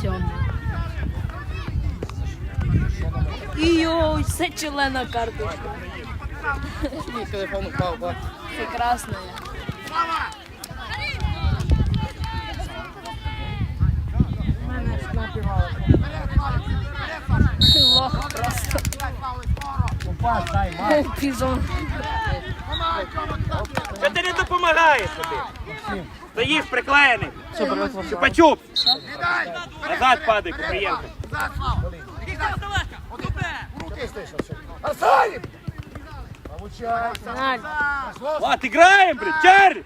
Сьомий. Йой, це члена карточка. Мій телефон упав, бо. Це красна. Лох просто. Пас, дай, Марк. О, Пізон. Що ти не допомагаєш тобі? Стоїш приклеєний. Чупа-чуп. Назад падай! Получайся. Наль. Влад, играем, блядь, чарь!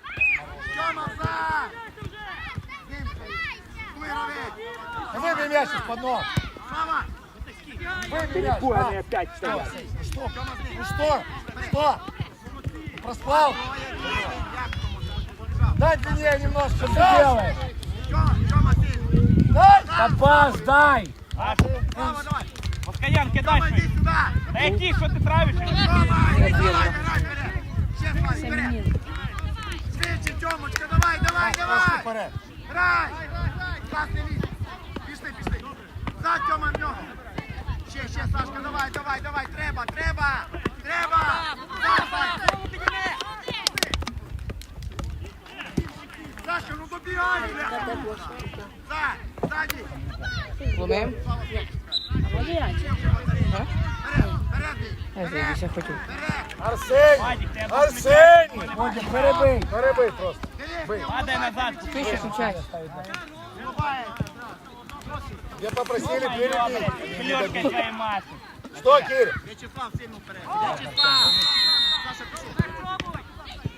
Выбей мяч из-под ног. Мяч. Фу, а. они опять стоят. Ну что? Ну что? Что? Проспал? Дай длиннее немножко, что ты делаешь? Дай! Да пас, дай! Москаян, кидай швидше. Та які, що ти травиш? Швидше, Тьомочка, давай, давай, Трошки давай! вперед. Грай! Класний ліс! Пішли, пішли! За Тьома в нього! Ще, ще, Сашка, давай, давай, давай! Треба, треба! Треба! Сашка! Ну добігай! За, ззаді! Арсеній! Арсеній! Бодя, перебий, перебий просто. Падай назад. Ти що случай? Я попросили впереди. Лёшка твоей мати. Что, Кир? В'ячеслав сильно вперед! В'ячеслав! Саша, пішов!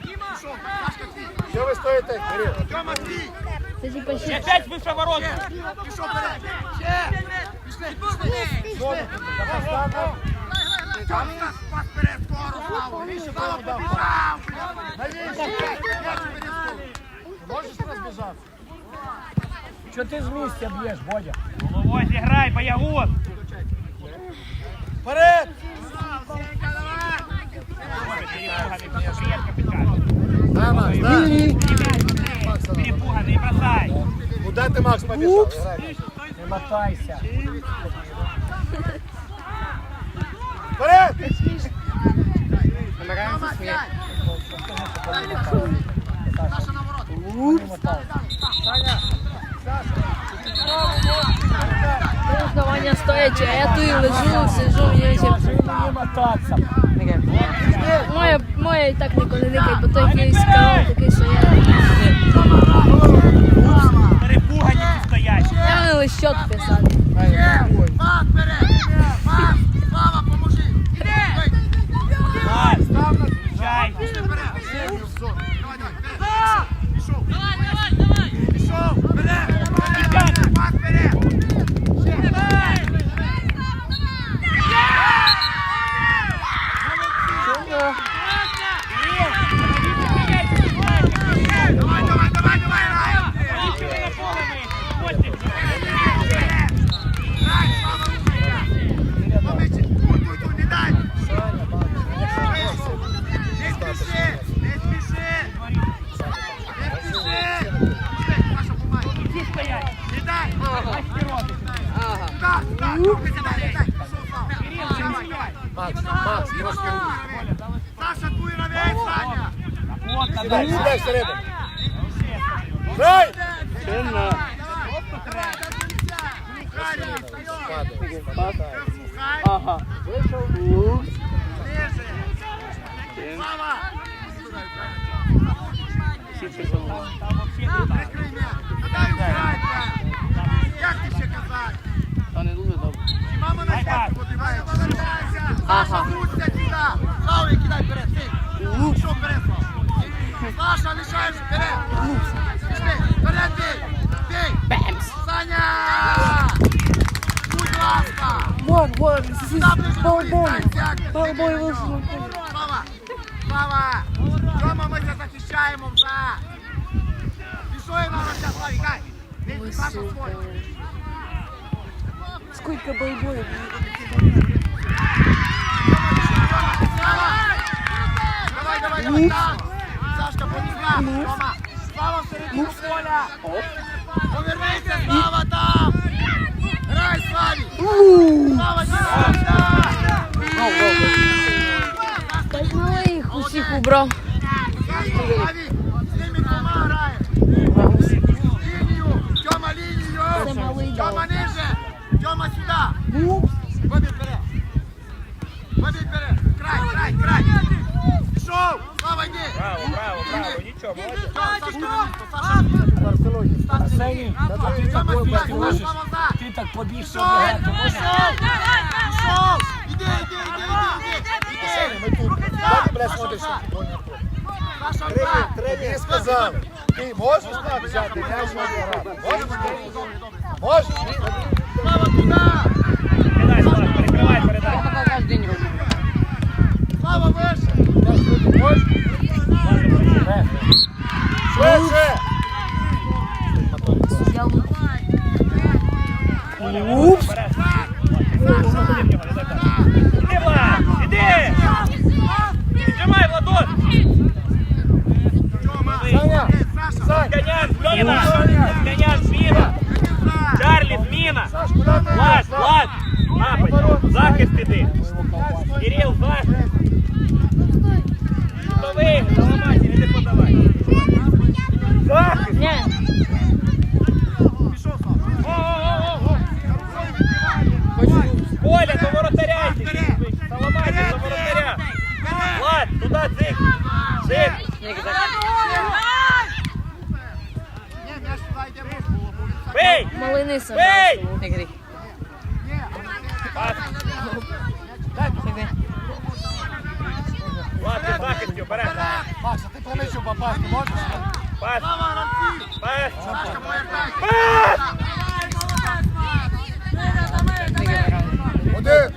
Пішов, Сашка, твій! Что вы стоите, Кирилл? Тьома, твій! Це типа І ще. опять выше ворот. Пішов вперед! Ще! Пішли, пішли! Что ты тут? Да поставь. Тьомка, пас вперед, скоро, Слава! Слава, побіжав! бля! Навіщо? Можешь разбежаться? Что ты з місця бьешь, Бодя? Головой зіграй, боягуз. Вперед! Макс, да. Перепуганий, бросай. Куда ты, Макс, побежал? Не мотайся. Вперед! Намагаємося сміяти. Саша на ворот! Основання а я тут лежу, сижу, я моя моє і так ніколи не никає, бо той якийсь скал такий, що я. Перепугані стоять. Я не лищот писати. Пас вперед! Пас! Слава, поможи! Давай, Чай. Вперед! Давай, давай, вперед! Пішов! Давай, давай, давай! Пішов! Вперед! Вперед! Пас вперед! Давай, давай, давай, давай! Грай, Слава, вперед! Помічи! Туй, туй, туй, не дай! Не спіши! Не спіши! Не спіши! Саша, помагай! Ті стоять. Не дай! Ага. Сюда, сюда! Руки сюда, не дай! Пішов, Слава! Давай, давай! Макс, Макс, трошки руки. Саша, твій равець, Саня! Вот, Сідай, надо. сідай всередину. Дай! Сильно. Ага. Як ти ще казати? Та не дуже добре. Чи мама на свято подивається? Ага. Саша, Луця сюди! Славі, кидай вперед, ти! Що вперед, Слава? Саша, лишаєш вперед! Пішли, вперед ти! Ти! Бемс. Саня! Будь ласка! Вот, вот, Сюди ближче до Балбой. поліцейських! Балбой вийшов. Слава! Слава! Рома, ми це захищаємо вже! Пішов і мама ця, Славі, гай! Не Саша свой! Скільки бойбоїв. Давай, давай, давай! Сашка, помігла! Рома! Слава всередину поля! Повернися, Слава, так! Слава, Діма! Так малих усіх убрав. Аві, з ними двома грає. Лінію, Тьома лінію. Тьома ниже. Тьома сюди. Вибіг вперед. Вибіг вперед. Край, край, край. Пішов. Слава, йди. Браво, браво, браво, нічого, молодець. Арсеній, ти так побіг Пішов, собі, пішов. Іди, іди, іди, іди, іди. Тобі сказав, ти можеш так взяти? Можеш? Слава, туди. Передай, Слав, перекривай, передай. Я кожен день роблю. Слава, вище. Можеш? Швидше! Упс. Іди, Влад, іди. Піджимай, Владос. Тьома. Саня! Е, Саша. Сань! Конян, зміна. Конян, зміна. Чарлі, зміна. Саш, куди ти? Влад, Влад. Напад. Захист іди. Кирил, захист. Готовий. Заламайся, іди подавай. Захист. Ні, Пішов, Слава. О-о-о-о. Коля, до воротаря йди. Заламайся, до воротаря. Влад, туди цик. Цик. Ні, м'яч туди йде, може було, бо він так- Бей. малини собрав. Бей. Не гріх. Ні, Пас. Влад, ти захистю, береш. Макс, а ти по м'ячу попасти можеш? Пас. Слава, гравці. Пас. Сашка, повертай. Пас. Один!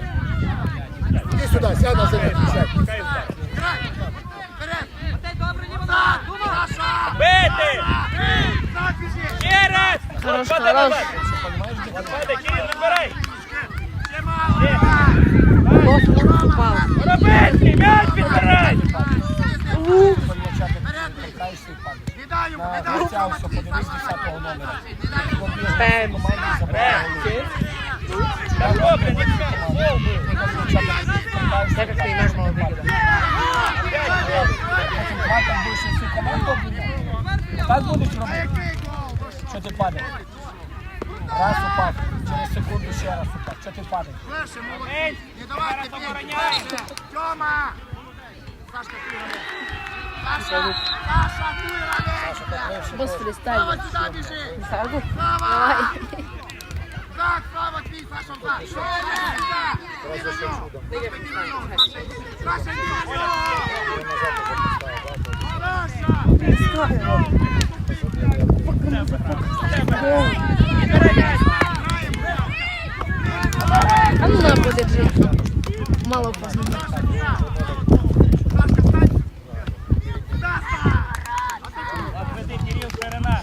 Іди на землю, сядь. Хай здав. Грай. Вперед. Так, Саша. Бити. Так, біжи. Ще раз. Хорош, От падай хорош. назад. От падай, Кирил, набирай. Ще мало. Ще. Грай. Просто впав. Воробецький, м'яч підбирай. Вперед. Не дай йому, не дай йому. Розтягся, подивись 10-го номера. Пем. Та Так як ти наш молодий. Хватом більше всю команду. Так будеш робити? Ну що? ти падаєш. Раз упав, через секунду ще раз упав. Що ти падаєш? Не давайте. Вище. Тьома. Сашка, ти. Саша, Саша, ти гравець. Без Слава, сюди біжи. Слава. Давай. Так, слава твій, Саша, так. Що ти? Ти на нього. Ти на Саша, йди. Саша, йди на нього. Саша. А ну на подержи. Мало познав. Сашка, встань. Куда стань? Отведи, Кирил, ширина.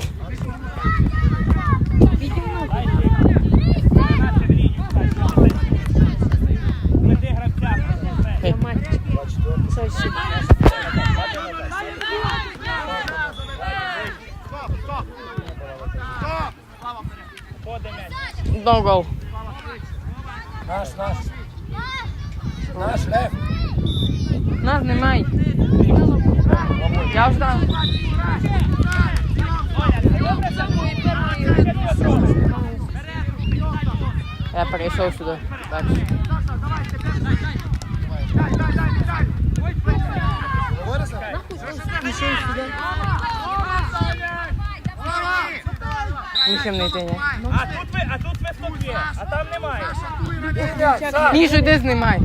Відімну. Дай ще. Ширина ще в лінію. Дай, Веди гравця. Я мальчик. Це ще. Стоп, стоп. Стоп. Слава, вперед. Ходи м'яч. No гол. Наш, наш. Наш, Лев. Нас немає. Я вже там. Я перейшов сюди. Так. Саша, давай, тепер. Дай, дай, дай, дай. Пішов сюди. Нічим не йти. А тут ви, а тут свисток є, а там немає. Мішу йди знімай.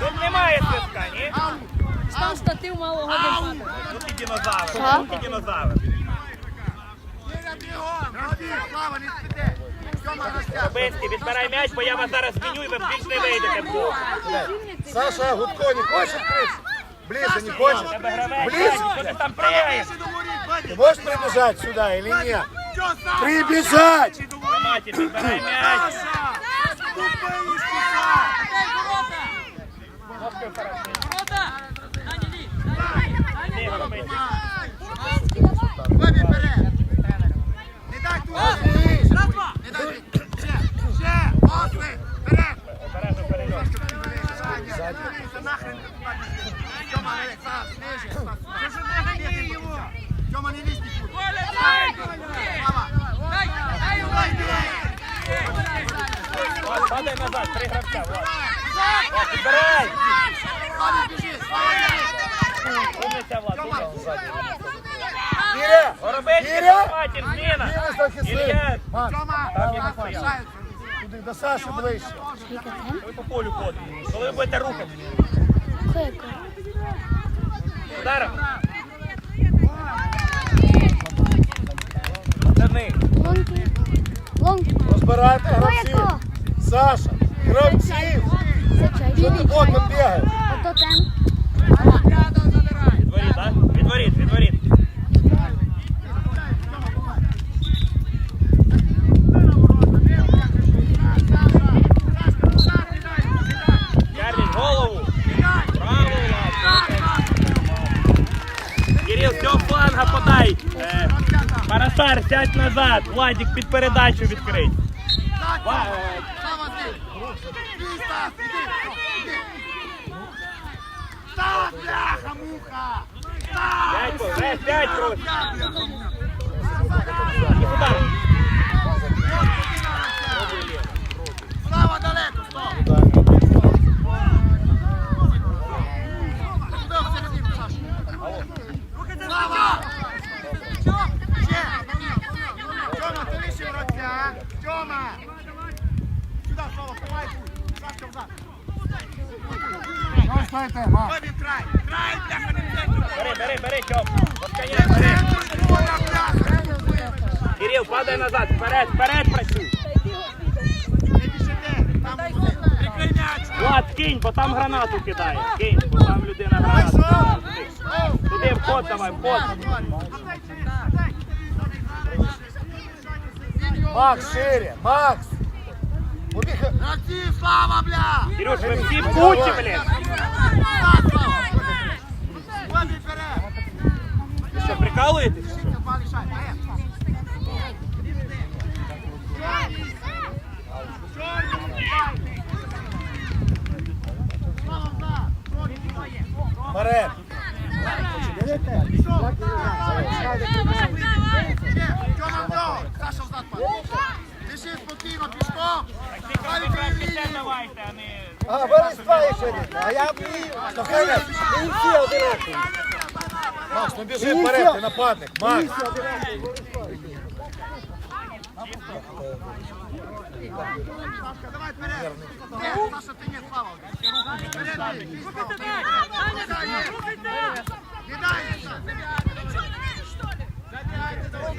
Тут немає свистка, ні? Став штатив мало годин падає. Тут динозавр, тут динозавр. Слава, не. Бинський, відбирай м'яч, бо я вас зараз зміню і ви більш не вийдете. Саша, Гудко, не хочеш відкрити? Ближе, не хочеш? тебе гравець, Близько. що ти там воріт, Ты можешь прибежать сюда или нет? Саша? Прибежать! М'яч. Саша! Тупий Ножкою вперед. Ти, робити. Вибій вперед. Не дай тут. Не дай. Ще, ще. Осли. Вперед. Обережно перейдеш. Дивися, нахрен. Тьома, не, Саші ближче. ви по полю ходите. Коли ви будете рухати? Кliko? Ударом. Розбирайте гравців. Саша, гравців! Що ти боком бігаєш? Парасар, сядь назад. Владик під передачу відкрить. Удар. Слава далеко, стоп. Туди всередину, Саша. Слава! Ще! Тьома, ти вище Тьома! Сюди, Слава, тримай тут. Сашка взад. Що стоїте, Макс? Вибій край. Край, бляха, не. Бери, бери, бери, бери. центру, поля, бляха. Кирил, падай назад, вперед, вперед працюй. Не біжите. Там прикрий м'яч. Влад, кинь, бо там гранату кидає. Кинь, бо там людина гранату. Туди вход давай, вход. Макс, шире! Макс! Побіг! Гравці, слава, бля! Кирюш, ви всі в куті, блін. Вибій вперед. Ви що, прикалуєтесь? Два лишай, вперед. Слава, взад. Вперед! Ще, Тьома в нього. Саша взад падає. Лиши спокійно, пішком. Праві край давайте, а не... А, ще не. А я б... Всі одинакові. Макс, ну біжи вперед, ти нападник. Макс! Сашка, давай вперед. Нет, Саша, ты нет, Слава. Вперед. Не дай. Забирайте, давай.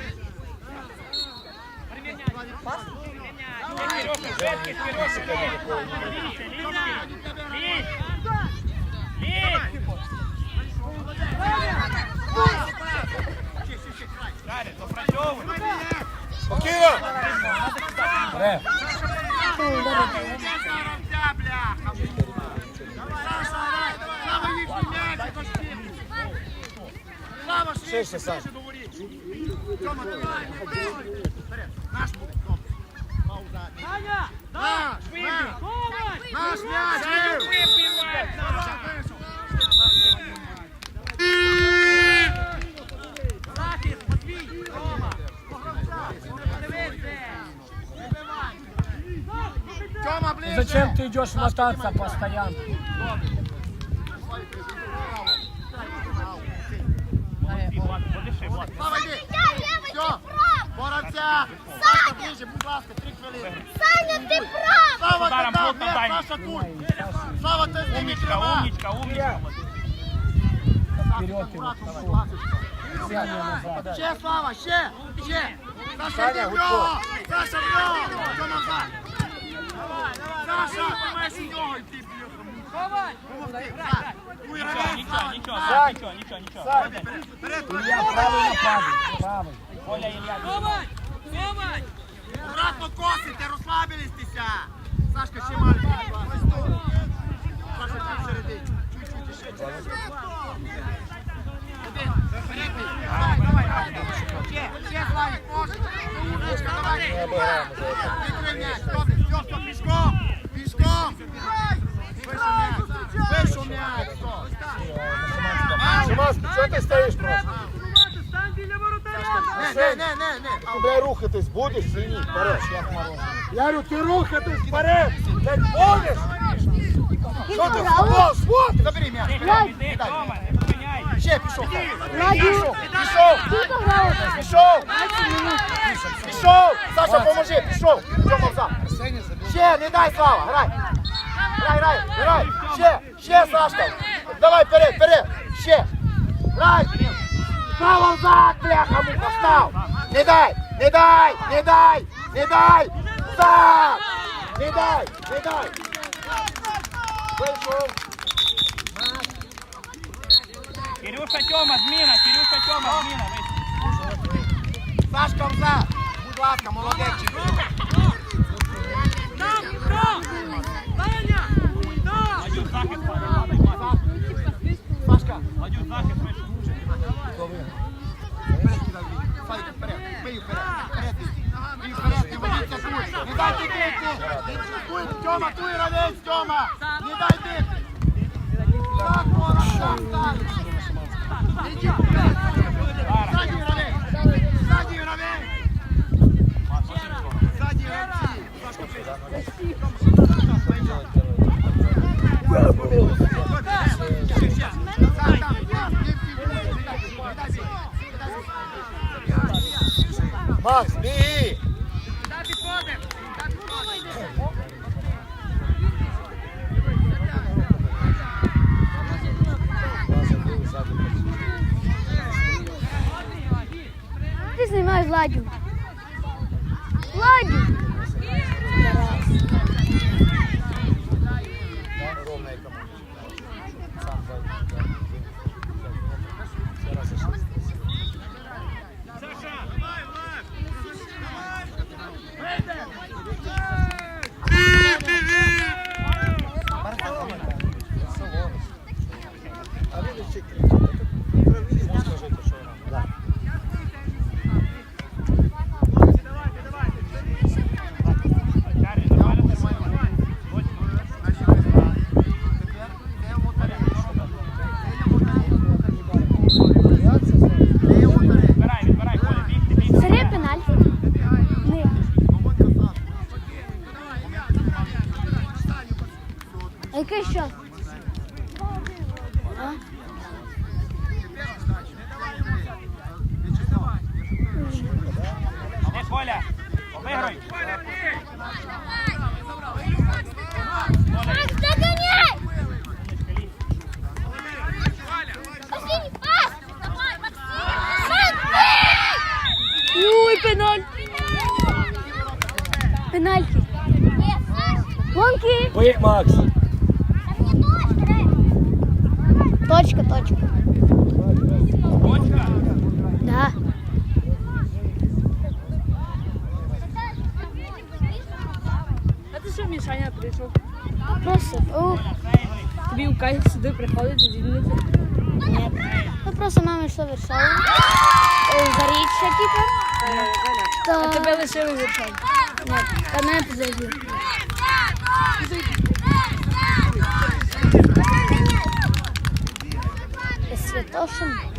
Слава, їхній м'яч, пошли. Слава, Ширше, швидше, Саша. швидше до воріт. Тьома, давай. Вперед. Наш буде. Добре. Наш, наш. Наш м'яч. Саша, вийшов. Захист, Матвій. Рома. Тьома, ближче. Зачем ты идешь мотаться постоянно? Будь ласка, три хвилини. Саня, ти прав! Слава, ти дав, м'яч. Саша тут. Слава, ти з ними Умничка, умничка, умничка. Вперед его. Ще, Слава, ще, ще. Саша, йди в нього. Саша, в нього. Назад. Саша, ти маєш у нього йти. Ну Нічого, нічого, нічого, нічого. Оля, Ілля, Аккуратно косите, розслабилися. Сашка, ще маленький. Саша, чуть всередині. Чуть-чуть ще. Один. Давай, давай, давай. Ще, ще, Славік, можеш. Умничка, давай. Підтримай все, все, пішком. Пішком. Вийшов м'яч. Шиманський, чого ти стоїш просто? Не, не, не, не, не. Ти, бля, рухатись будеш чи ні? Вперед. Я говорю, ти рухатись вперед. Блядь, будеш? Що ти футбол смотриш? Забери м'яч. Ще пішов. Ладю, Пішов. Пішов. Пішов. Саша, поможи. Пішов. Тьома взад. Ще, не дай, Слава. Грай. Грай, грай, грай. Ще, ще, Сашка. Давай, вперед, вперед. Ще. Грай. Право взад, бляха, муха, став. Не дай, не дай, не дай, не дай. Взад. Не дай, не дай. Вийшов. Кирюша, Тьома, зміна, Кирюша, Тьома, зміна. Сашка взад. Будь ласка, молодець. Ладю, захист, падай, падай, падай. Сашка. Ладю, захист, вийшов. Славік, вперед. Бий вперед. Вперед. Бий вперед. Не ведіться тут. Не дайте бити. Тьома, туй, равець, Тьома. Не дай бити. Так, ворог, так, так. Іди вперед. Ззаді равець. Ззаді равець. Ззаді гравці. Макс, біги. Ти знімаєш. Ладю. Коля, обигруй. Макс, догоняй! Последний пас! Давай, Максим! Ой, пенальти! Пенальти. Гонки! Бий, Макс. Що, Мішаня, прийшов? Просто, ух, Тобі у кайф сюди приходить і дільниця. ну просто мама що вершала. Заріччя, типа. А То... тебе лишили вершати. Нет, та мене позові. Святошин.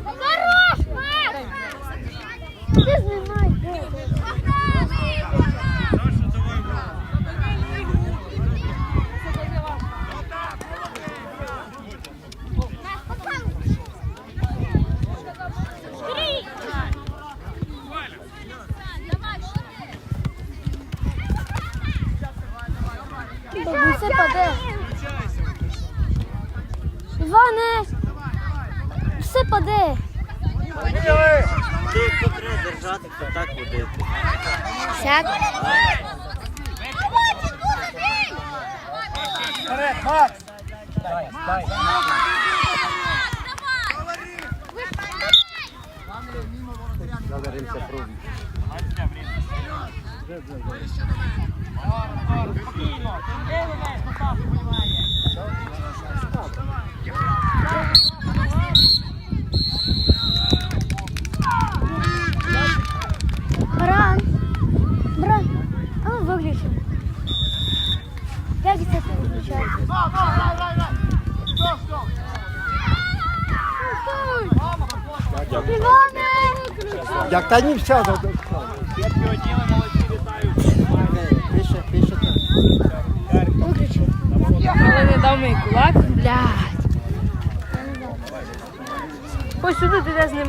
спокійно. Де ви маєш попасу, понімає? Бран. Бран. А ну выключим. Как это выключается? Як та ні вся задовольна. Мій